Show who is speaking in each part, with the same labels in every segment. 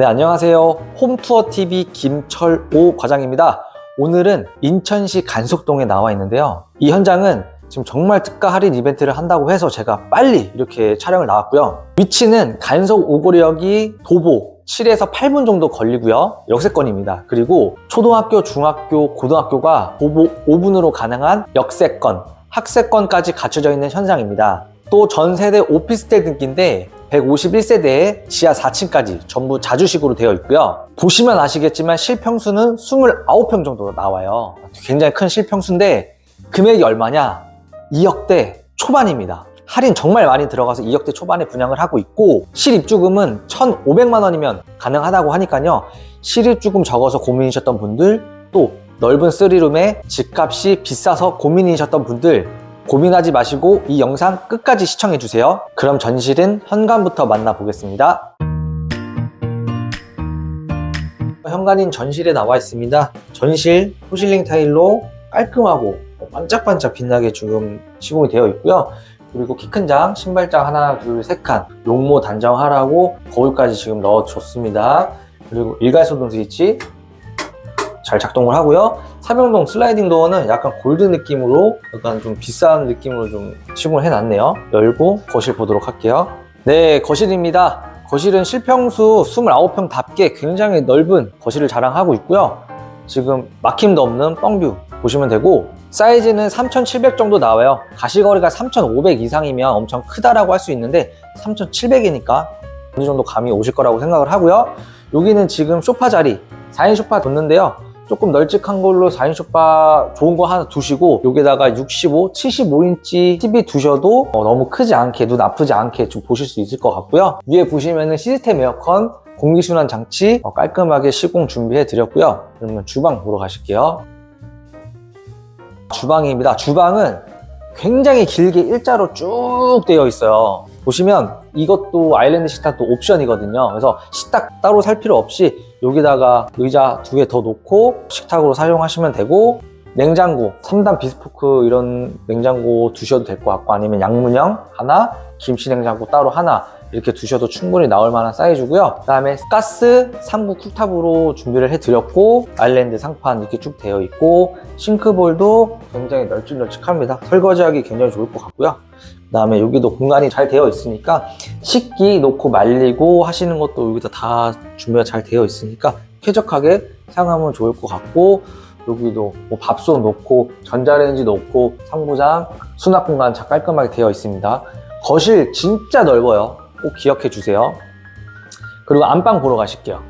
Speaker 1: 네, 안녕하세요. 홈투어TV 김철오 과장입니다. 오늘은 인천시 간석동에 나와 있는데요. 이 현장은 지금 정말 특가 할인 이벤트를 한다고 해서 제가 빨리 이렇게 촬영을 나왔고요. 위치는 간석 오거리역이 도보 7에서 8분 정도 걸리고요. 역세권입니다. 그리고 초등학교, 중학교, 고등학교가 도보 5분으로 가능한 역세권, 학세권까지 갖춰져 있는 현장입니다. 또 전 세대 오피스텔 등기인데 151세대에 지하 4층까지 전부 자주식으로 되어 있고요. 보시면 아시겠지만 실평수는 29평 정도 나와요. 굉장히 큰 실평수인데 금액이 얼마냐? 2억대 초반입니다. 할인 정말 많이 들어가서 2억대 초반에 분양을 하고 있고 실입주금은 1,500만 원이면 가능하다고 하니까요. 실입주금 적어서 고민이셨던 분들 또 넓은 쓰리룸에 집값이 비싸서 고민이셨던 분들 고민하지 마시고 이 영상 끝까지 시청해 주세요. 그럼 전실은 현관부터 만나보겠습니다. 현관인 전실에 나와 있습니다. 전실 포실링 타일로 깔끔하고 반짝반짝 빛나게 지금 시공이 되어 있고요. 그리고 키 큰 장, 신발장 하나, 둘, 세 칸, 용모 단정하라고 거울까지 지금 넣어줬습니다. 그리고 일괄소등 스위치 잘 작동을 하고요. 사명동 슬라이딩 도어는 약간 골드 느낌으로 약간 좀 비싼 느낌으로 좀 시공을 해놨네요. 열고 거실 보도록 할게요. 네, 거실입니다. 거실은 실평수 29평답게 굉장히 넓은 거실을 자랑하고 있고요. 지금 막힘도 없는 뻥뷰 보시면 되고 사이즈는 3,700 정도 나와요. 가시거리가 3,500 이상이면 엄청 크다라고 할 수 있는데 3,700이니까 어느 정도 감이 오실 거라고 생각을 하고요. 여기는 지금 소파 자리 4인 소파 뒀는데요. 조금 널찍한 걸로 4인 소파 좋은 거 하나 두시고 여기다가 65, 75인치 TV 두셔도 어, 너무 크지 않게 눈 아프지 않게 좀 보실 수 있을 것 같고요. 위에 보시면은 시스템 에어컨 공기순환 장치 어, 깔끔하게 시공 준비해 드렸고요. 그러면 주방 보러 가실게요. 주방입니다. 주방은 굉장히 길게 일자로 쭉 되어 있어요. 보시면 이것도 아일랜드 식탁도 옵션이거든요. 그래서 식탁 따로 살 필요 없이 여기다가 의자 두 개 더 놓고 식탁으로 사용하시면 되고 냉장고 3단 비스포크 이런 냉장고 두셔도 될 것 같고 아니면 양문형 하나 김치 냉장고 따로 하나 이렇게 두셔도 충분히 나올 만한 사이즈고요. 그 다음에 가스 3구 쿨탑으로 준비를 해드렸고 아일랜드 상판 이렇게 쭉 되어 있고 싱크볼도 굉장히 널찍널찍합니다. 설거지하기 굉장히 좋을 것 같고요. 그 다음에 여기도 공간이 잘 되어 있으니까 식기 놓고 말리고 하시는 것도 여기다 다 준비가 잘 되어 있으니까 쾌적하게 사용하면 좋을 것 같고 여기도 뭐 밥솥 놓고 전자레인지 놓고 상부장 수납 공간 잘 깔끔하게 되어 있습니다. 거실 진짜 넓어요. 꼭 기억해 주세요. 그리고 안방 보러 가실게요.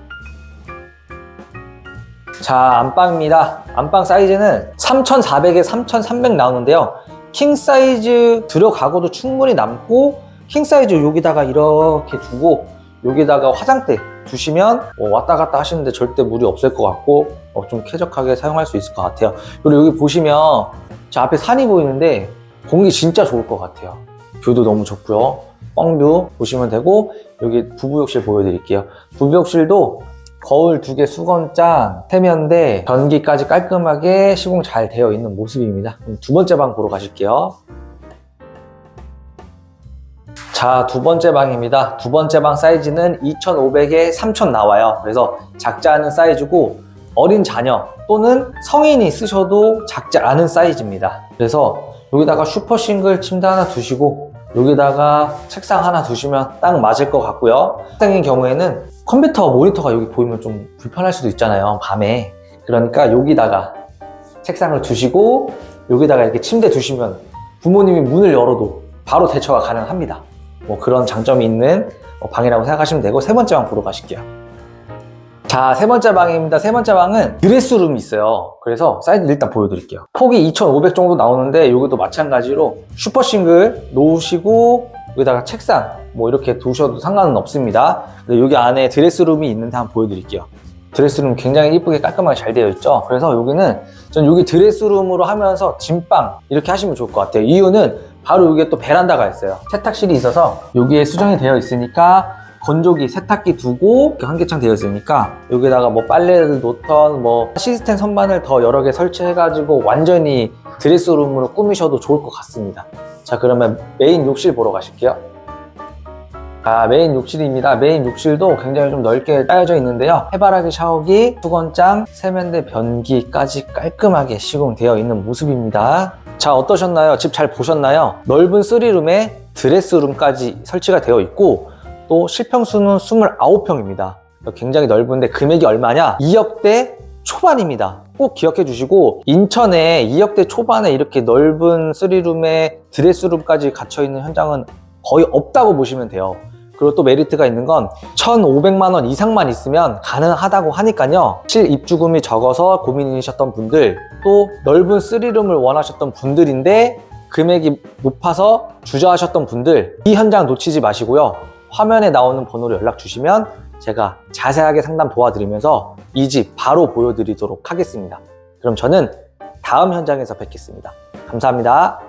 Speaker 1: 자, 안방입니다. 안방 사이즈는 3,400에 3,300 나오는데요. 킹 사이즈 들어가고도 충분히 남고 킹 사이즈 여기다가 이렇게 두고 여기다가 화장대 두시면 뭐 왔다 갔다 하시는데 절대 무리 없을 것 같고 어, 좀 쾌적하게 사용할 수 있을 것 같아요. 그리고 여기 보시면 저 앞에 산이 보이는데 공기 진짜 좋을 것 같아요. 뷰도 너무 좋고요. 뻥뷰 보시면 되고 여기 부부욕실 보여드릴게요. 부부욕실도 거울 두 개 수건장 세면대 변기까지 깔끔하게 시공 잘 되어 있는 모습입니다. 두 번째 방 보러 가실게요. 자, 두 번째 방입니다. 두 번째 방 사이즈는 2,500에 3,000 나와요. 그래서 작지 않은 사이즈고 어린 자녀 또는 성인이 쓰셔도 작지 않은 사이즈입니다. 그래서 여기다가 슈퍼 싱글 침대 하나 두시고 여기다가 책상 하나 두시면 딱 맞을 것 같고요. 학생인 경우에는 컴퓨터 모니터가 여기 보이면 좀 불편할 수도 있잖아요. 밤에. 그러니까 여기다가 책상을 두시고 여기다가 이렇게 침대 두시면 부모님이 문을 열어도 바로 대처가 가능합니다. 뭐 그런 장점이 있는 어, 방이라고 생각하시면 되고 세 번째 방 보러 가실게요. 자, 세 번째 방입니다. 세 번째 방은 드레스룸이 있어요. 그래서 사이즈 일단 보여드릴게요. 폭이 2,500 정도 나오는데 여기도 마찬가지로 슈퍼 싱글 놓으시고 여기다가 책상 뭐 이렇게 두셔도 상관은 없습니다. 근데 여기 안에 드레스룸이 있는데 한번 보여드릴게요. 드레스룸 굉장히 이쁘게 깔끔하게 잘 되어 있죠. 그래서 여기는 전 여기 드레스룸으로 하면서 짐방 이렇게 하시면 좋을 것 같아요. 이유는 바로 여기에 또 베란다가 있어요. 세탁실이 있어서 여기에 수정이 되어 있으니까 건조기, 세탁기 두고 한개창 되어 있으니까 여기다가 뭐 빨래를 놓던 뭐 시스템 선반을 더 여러 개 설치해가지고 완전히 드레스룸으로 꾸미셔도 좋을 것 같습니다. 자 그러면 메인 욕실 보러 가실게요. 아, 메인 욕실입니다. 메인 욕실도 굉장히 좀 넓게 짜여져 있는데요. 해바라기 샤워기, 수건장, 세면대 변기까지 깔끔하게 시공되어 있는 모습입니다. 자, 어떠셨나요? 집 잘 보셨나요? 넓은 3룸에 드레스룸까지 설치가 되어 있고 또 실평수는 29평입니다. 굉장히 넓은데 금액이 얼마냐? 2억대 초반입니다. 꼭 기억해 주시고 인천에 2억대 초반에 이렇게 넓은 3룸에 드레스룸까지 갇혀 있는 현장은 거의 없다고 보시면 돼요. 그리고 또 메리트가 있는 건 1,500만 원 이상만 있으면 가능하다고 하니까요. 실 입주금이 적어서 고민이셨던 분들, 또 넓은 3룸을 원하셨던 분들인데 금액이 높아서 주저하셨던 분들, 이 현장 놓치지 마시고요. 화면에 나오는 번호로 연락 주시면 제가 자세하게 상담 도와드리면서 이 집 바로 보여드리도록 하겠습니다. 그럼 저는 다음 현장에서 뵙겠습니다. 감사합니다.